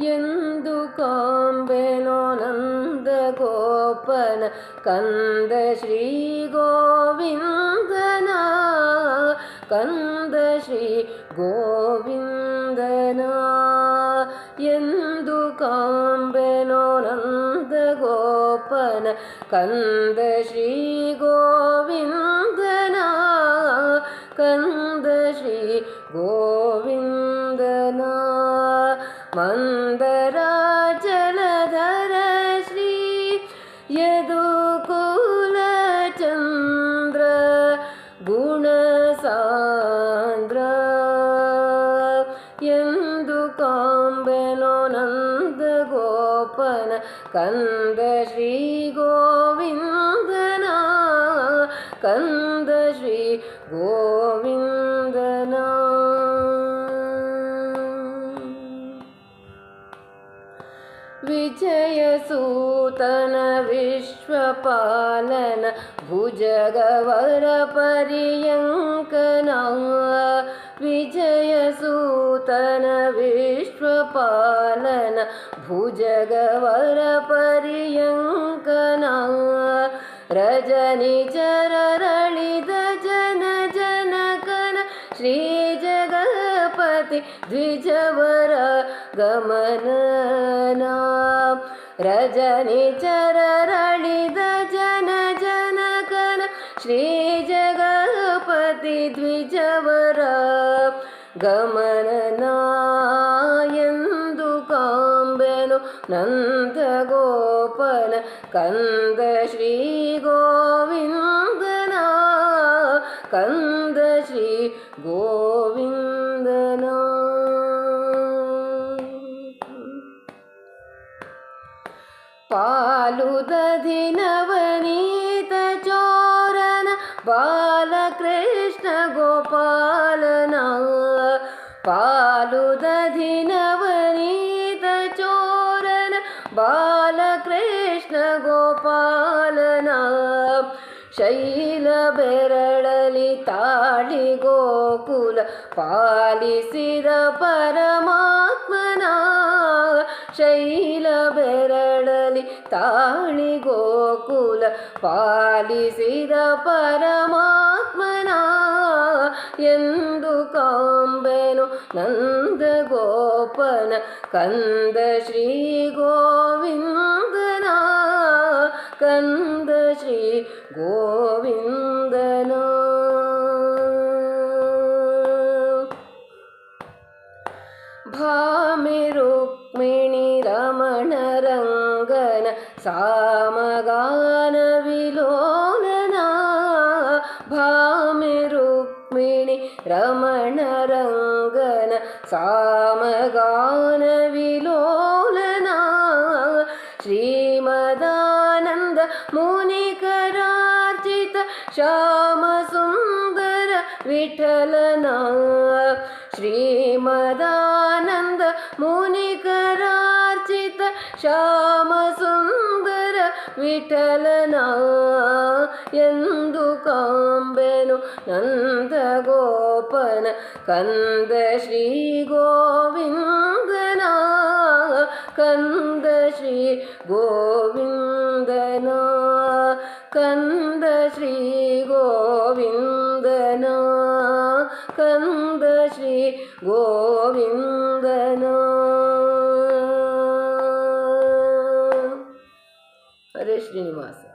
न्दुकाम्बेनोऽनन्द गोपन कन्द श्रीगोविन्दना कन्द श्रीगोविन्दना काम्बेनोनन्द गोपन कन्द श्रीगोविन्दना कन्द श्रीगो मन्दराजलधर श्री यदुकुलचन्द्र गुणसान्द्र यन्दु काम्बेनो नन्दगोपन कन्द श्रीगोविन्दना कन्द श्री विजयसूतन विश्वपालन भुजगवरपर्यङ्कना विजयसूतन विश्वपालन भुजगवरपर्यङ्कना रजनिचररळिद जन जनकन द्विजवर गमनना रजनि चररणिद जन जनकन श्रीजगपति द्विजवर गमननायन्दुकाम्बे नु नन्द कन्द श्रीगोविन्दना कन्द बालुदधि बालकृष्णगोपालन चोरन बालकृष्णगोपालन गोपालना पालुदधि गोकुल पालिर परमात्मना। शैल ತಾಳಿ ಗೋಕುಲ ಪಾಲಿಸಿದ ಪರಮಾತ್ಮನ ಶೈಲ ಬೆರಳಲಿ ತಾಳಿ ಗೋಕುಲ ಪಾಲಿಸಿದ ಪರಮಾತ್ಮನ ಎಂದು ಕಾಂಬೆನು ನಂದ ಗೋಪನ ಕಂದ ಶ್ರೀ ಗೋವಿಂದನ ಕಂದ ಶ್ರೀ ಗೋವಿಂದನ ಭಾಮಿ ರುಕ್ಮಿಣಿ ರಮಣ ರಂಗನ ಸಾಮಗಾನ ವಿಲೋಲನ ಭಾಮಿ ರುಕ್ಮಿಣಿ ರಮಣ ರಂಗನ ಸಾಮಗಾನ ವಿಲೋಲನ ಶ್ರೀಮದಾನಂದ ಮುನಿಕರಾರ್ಚಿತ ಶ್ಯಾಮ ಸುಂದರ ವಿಠಲನ ಶ್ರೀಮದಾನಂದ മുനികരാർജിത ശ്യാമസുന്ദര വിಠലന എന്തു കാമ്പനു നന്ദഗോപന കന്ദ ശ്രീ ഗോവിന്ദന കന്ദ ശ്രീ ഗോവിന്ദന കന്ദ ശ്രീ ഗോവിന്ദന കന്ദ ശ്രീ ഗോവിന്ദ जय श्रीनिवास